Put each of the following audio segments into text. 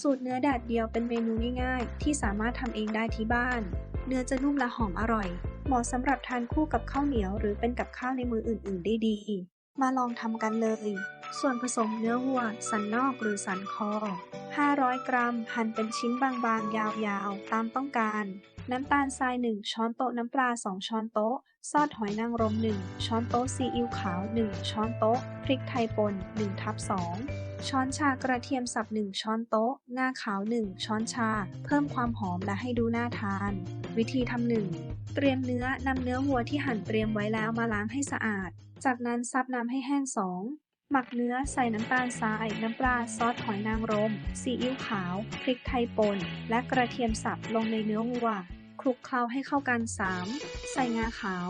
สูตรเนื้อแดดเดียวเป็นเมนูง่ายๆ ที่สามารถทำเองได้ที่บ้าน เนื้อจะนุ่มและหอมอร่อย เหมาะสำหรับทานคู่กับข้าวเหนียว หรือเป็นกับข้าวในมืออื่นๆ ได้ดี มาลองทำกันเลย ส่วนผสมเนื้อวัว สันนอกหรือสันคอ 500 กรัม หั่นเป็นชิ้นบางๆ ยาวๆ ตามต้องการ น้ำตาลทราย 1 ช้อนโต๊ะ น้ำปลา 2 ช้อนโต๊ะ ซอสหอยนางรม 1 ช้อนโต๊ะ ซีอิ๊วขาว 1 ช้อนโต๊ะ พริกไทยป่น1ทับ2ช้อนชากระเทียมสับ 1 ช้อนโต๊ะ งาขาว 1 ช้อนชา เพิ่มความหอมและให้ดูน่าทาน วิธีทำหนึ่งเตรียมเนื้อนำเนื้อวัวที่หั่นเตรียมไว้แล้วมาล้างให้สะอาด จากนั้นซับน้ำให้แห้ง 2หมักเนื้อใส่น้ำตาลทราย น้ำปลา ซอสหอยนางรม ซีอิ๊วขาว พริกไทยป่น และกระเทียมสับลงในเนื้อวัว ลุกเคล้าให้เข้ากัน 3. ใส่งาขาว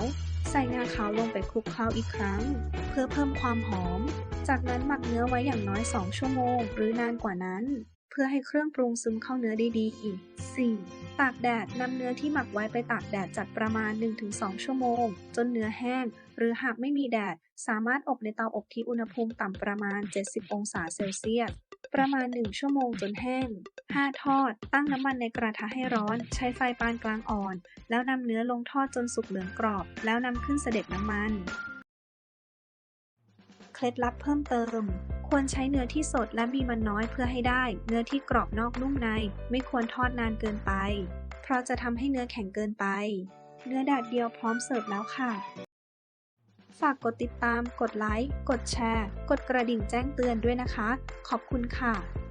ใส่งาขาวลงไปคลุกเคล้าอีกครั้ง เพื่อเพิ่มความหอม จากนั้นหมักเนื้อไว้อย่างน้อย 2 ชั่วโมง หรือนานกว่านั้น เพื่อให้เครื่องปรุงซึมเข้าเนื้อได้ดีก 4. ตากแดดนำเนื้อที่หมักไว้ไปตากแดดจัดประมาณ 1-2 ชั่วโมง จนเนื้อแห้ง หรือหากไม่มีแดด สามารถอบในเตาอบที่อุณหภูมิต่ำประมาณ 70 องศาเซลเซียส ประมาณ 1 ชั่วโมงจนแห้ง 5. ทอด ตั้งน้ำมันในกระทะให้ร้อน ใช้ไฟปานกลางอ่อน แล้วนำเนื้อลงทอดจนสุกเหลืองกรอบ แล้วนำขึ้นเสด็จน้ำมัน เคล็ดลับเพิ่มเติม ควรใช้เนื้อที่สดและมีมันน้อยเพื่อให้ได้ เนื้อที่กรอบนอกนุ่มใน ไม่ควรทอดนานเกินไป เพราะจะทำให้เนื้อแข็งเกินไป เนื้อแดดเดียวพร้อมเสิร์ฟแล้วค่ะ ฝากกดติดตาม กดไลค์ กดแชร์ กดกระดิ่งแจ้งเตือนด้วยนะคะ ขอบคุณค่ะ